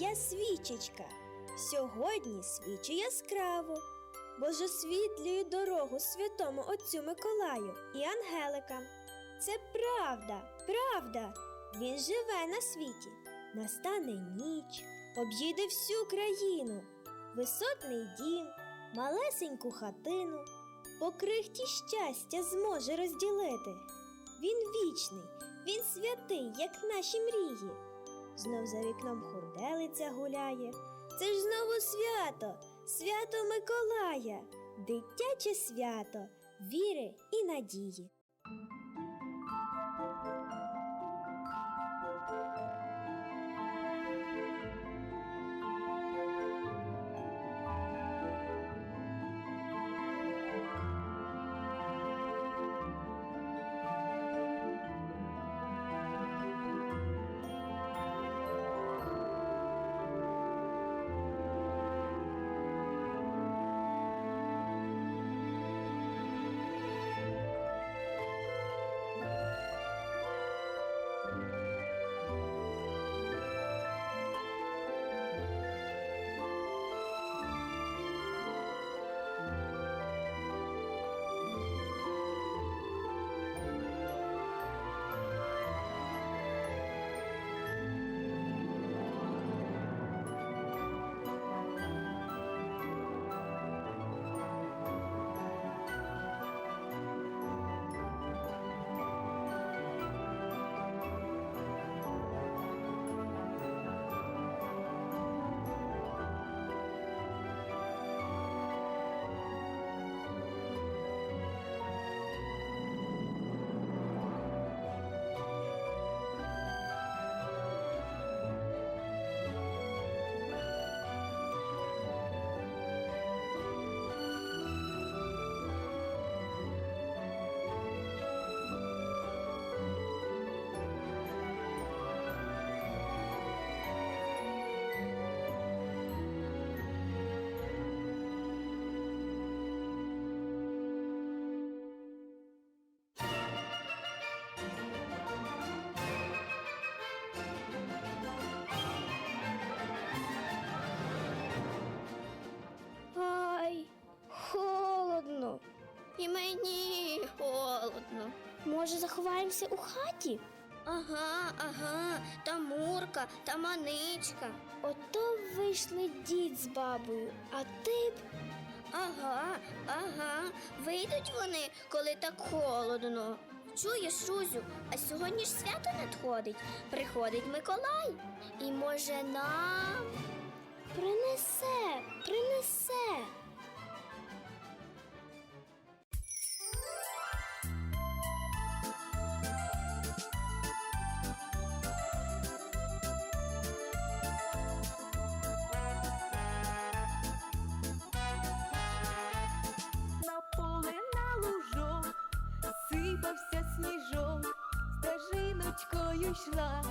я свічечка. Сьогодні свічу яскраво, бо ж освітлюю дорогу святому Отцю Миколаю і ангеликам. Це правда, правда. Він живе на світі. Настане ніч, об'їде всю країну, висотний дім, малесеньку хатину, по крихті щастя зможе розділити. Він вічний, він святий, як наші мрії. Знов за вікном хурделиця гуляє. Це ж знову свято, свято Миколая, дитяче свято віри і надії. Мені холодно. Може, заховаємося у хаті? Ага, ага, та Мурка, та маничка. Ото вийшли дід з бабою, а ти б Ага, ага. Вийдуть вони, коли так холодно. Чуєш, Рузю, а сьогодні ж свято надходить. Приходить Миколай. І може нам. принесе, принесе. Сипався сніжок, стежиночкою йшла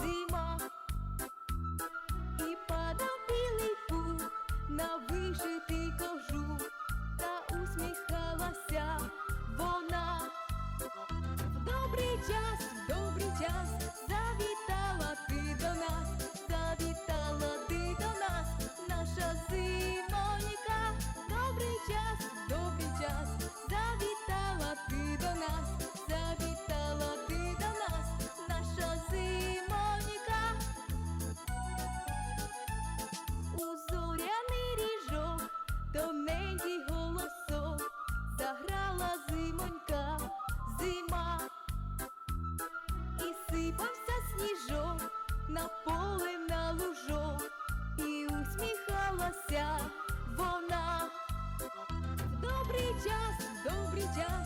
зима, в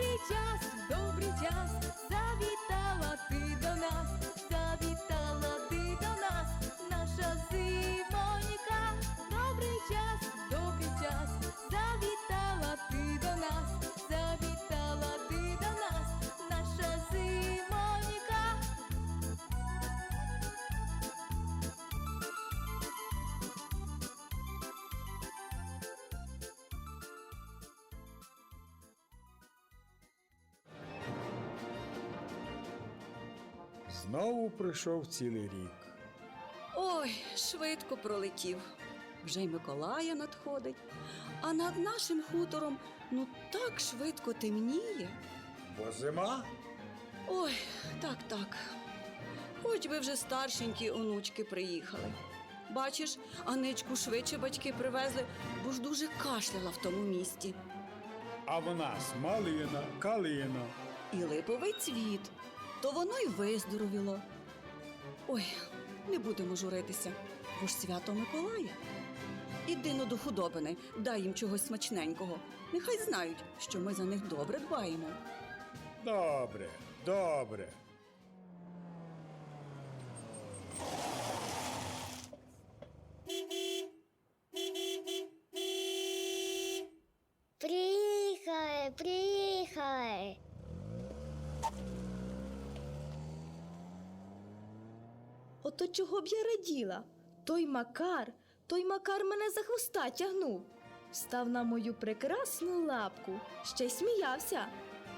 добрий час, добрий час, завітала ти до нас, Знову пройшов цілий рік. Ой, швидко пролетів. Вже й Миколая надходить. А над нашим хутором ну так швидко темніє. Бо зима Ой, так, так. Хоч би вже старшенькі онучки приїхали. Бачиш, Аничку швидше батьки привезли, бо ж дуже кашляла в тому місті. А в нас малина, калина. І липовий цвіт, то воно й виздоровіло. Ой, не будемо журитися, бо ж свято Миколая. Іди но до худобини, дай їм чогось смачненького. Нехай знають, що ми за них добре дбаємо. Добре, добре. Приїхали, приїхали. Ото чого б я раділа? Той Макар, той Макар мене за хвоста тягнув. Став на мою прекрасну лапку, ще й сміявся.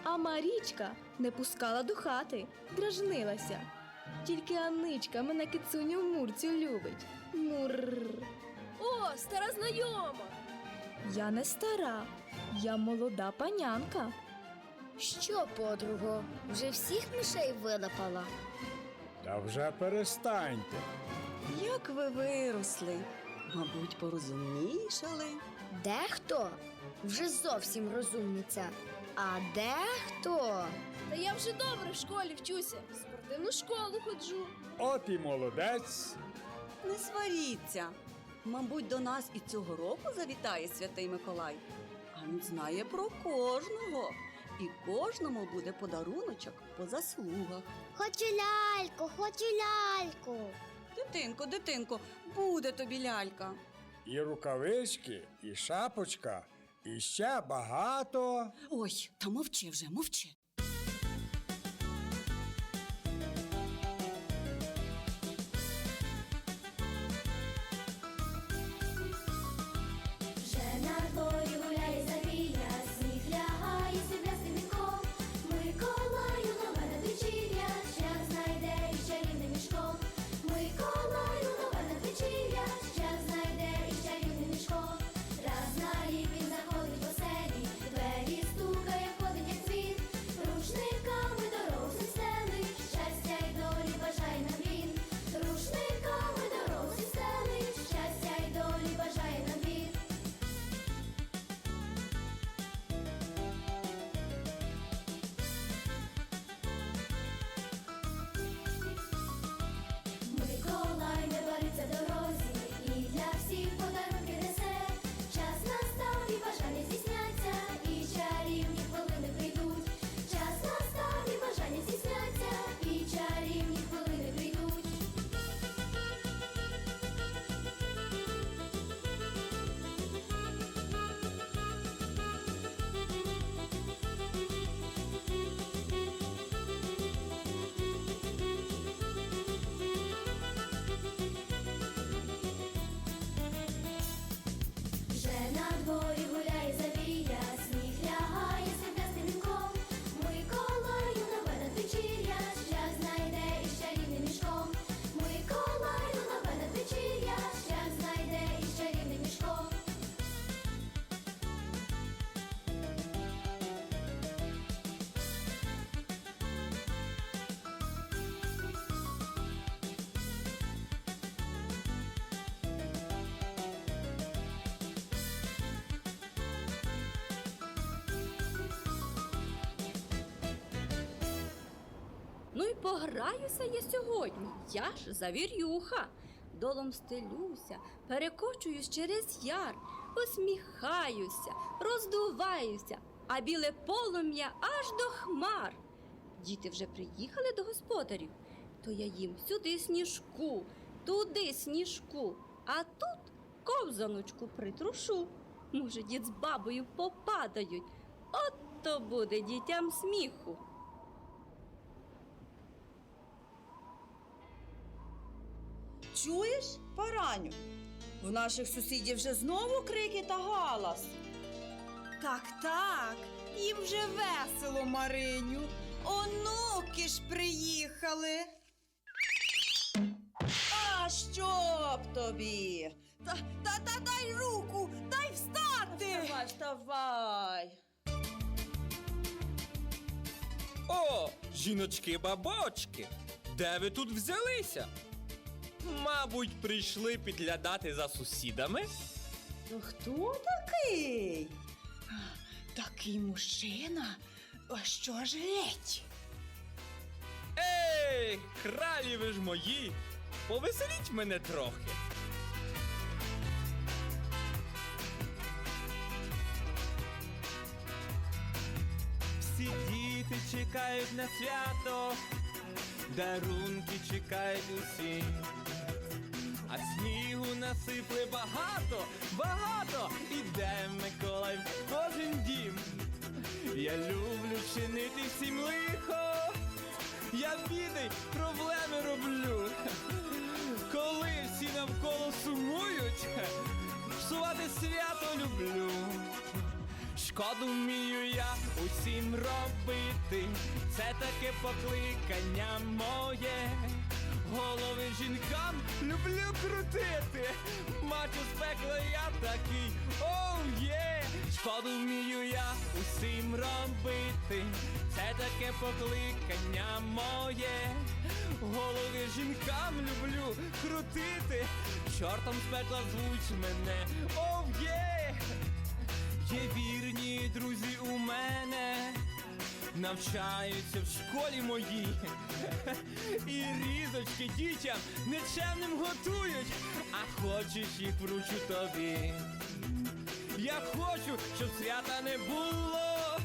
А Марічка не пускала до хати, дражнилася. Тільки Аничка мене кицуню Мурцю любить. Мурр. О, стара знайома! Я не стара, я молода панянка. Що, подруго, вже всіх мишей вилапала? Та вже перестаньте. Як ви виросли? Мабуть, порозумнішали. Дехто вже зовсім розумниця, а дехто. Та я вже добре в школі вчуся. В спортивну школу ходжу. От і молодець. Не сваріться. Мабуть, до нас і цього року завітає святий Миколай. А він знає про кожного. І кожному буде подаруночок по заслугах. Хочу ляльку, хочу ляльку. Дитинко, дитинко, буде тобі лялька. І рукавички, і шапочка, і ще багато. Ой, та мовчи вже, мовчи. Пограюся я сьогодні. Я ж завірюха. Долом стелюся, перекочуюсь через яр, посміхаюся, роздуваюся, а біле полум'я аж до хмар. Діти вже приїхали до господарів, то я їм сюди сніжку, туди сніжку, а тут ковзаночку притрушу. Може, дід з бабою попадають. От то буде дітям сміху. Чуєш, параню? В наших сусідів вже знову крики та галас. Так, так, їм вже весело, Мариню. Онуки ж приїхали. А що б тобі? Та та, та дай руку, дай встати. Вставай, вставай. О, жіночки бабочки. Де ви тут взялися? Мабуть, прийшли підглядати за сусідами? То хто такий? Такий мужчина, що ж геть? Ей, кралі ви ж мої! Повеселіть мене трохи. Всі діти чекають на свято, дарунки чекають усі. А снігу насипли багато, багато, іде Миколай в кожен дім. Я люблю чинити всім лихо, я біди, проблеми роблю. Коли всі навколо сумують, псувати свято люблю. Шкоду вмію я усім робити, це таке покликання моє. Голови жінкам люблю крутити, мачу з пекла я такий, оу є. Шкоду вмію я усім робити, це таке покликання моє. Голови жінкам люблю крутити, чортом з пекла звуть мене, оу є. Є вірні друзі у мене, навчаються в школі моїй. І різочки дітям нечемним готують, а хочеш їх вручу тобі. Я хочу, щоб свята не було.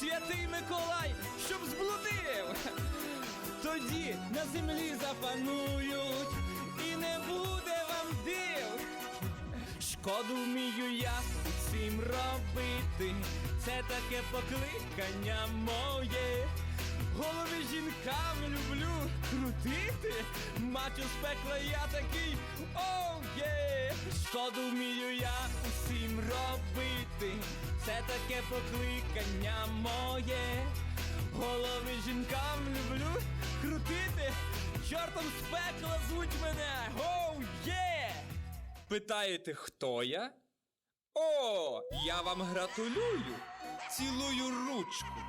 Святий Миколай, щоб зблудив. Тоді на землі запанують і не буде. Шкоду вмію я усім робити, це таке покликання моє. Голови жінкам люблю крутити, мачу з пекла я такий, оу є. Шкоду вмію я усім робити, це таке покликання моє. Голови жінкам люблю крутити, чортом з пекла звуть мене, оу є. Питаєте, хто я? О, я вам гратулюю, цілую ручку.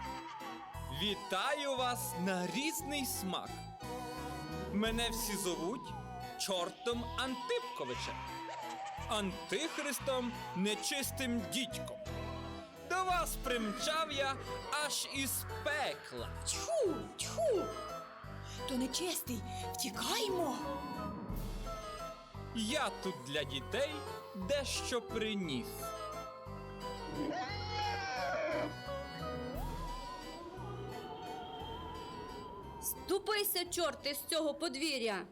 Вітаю вас на різний смак. Мене всі зовуть чортом Антипковичем, антихристом нечистим дідьком. До вас примчав я аж із пекла. Тьху, тьху. То нечистий, втікаймо. Я тут для дітей дещо приніс. Ступися, чорти, з цього подвір'я,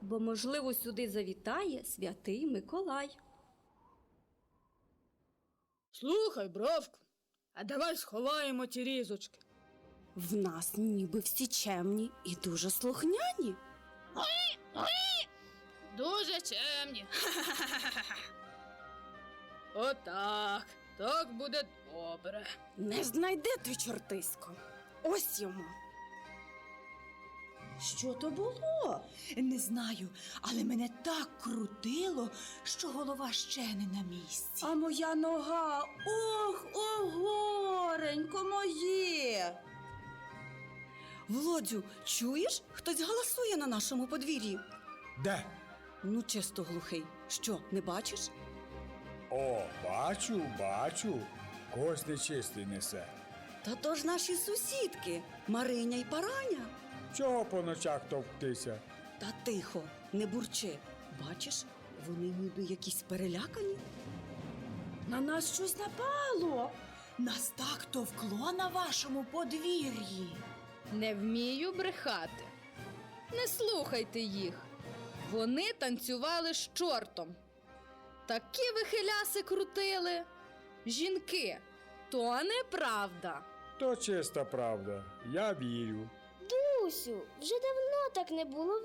бо, можливо, сюди завітає святий Миколай. Слухай, бровку, а давай сховаємо ті різочки. В нас ніби всі чемні і дуже слухняні. Дуже чемні. Отак. Так буде добре. Не знайде той чортисько. Ось йому. Що то було? Не знаю, але мене так крутило, що голова ще не на місці. А моя нога. Ох, огоренько моє. Володю, чуєш? Хтось галасує на нашому подвір'ї. Де? Ну, чисто глухий. Що, не бачиш? О, бачу, бачу. Когось нечистий несе. Та то ж наші сусідки Мариня й Параня. Чого по ночах товктися? Та тихо, не бурчи. Бачиш, вони ніби якісь перелякані. На нас щось напало. Нас так товкло на вашому подвір'ї. Не вмію брехати. Не слухайте їх. Вони танцювали з чортом. Такі вихиляси крутили. Жінки, то неправда. То чиста правда. Я вірю. Дусю, вже давно так не було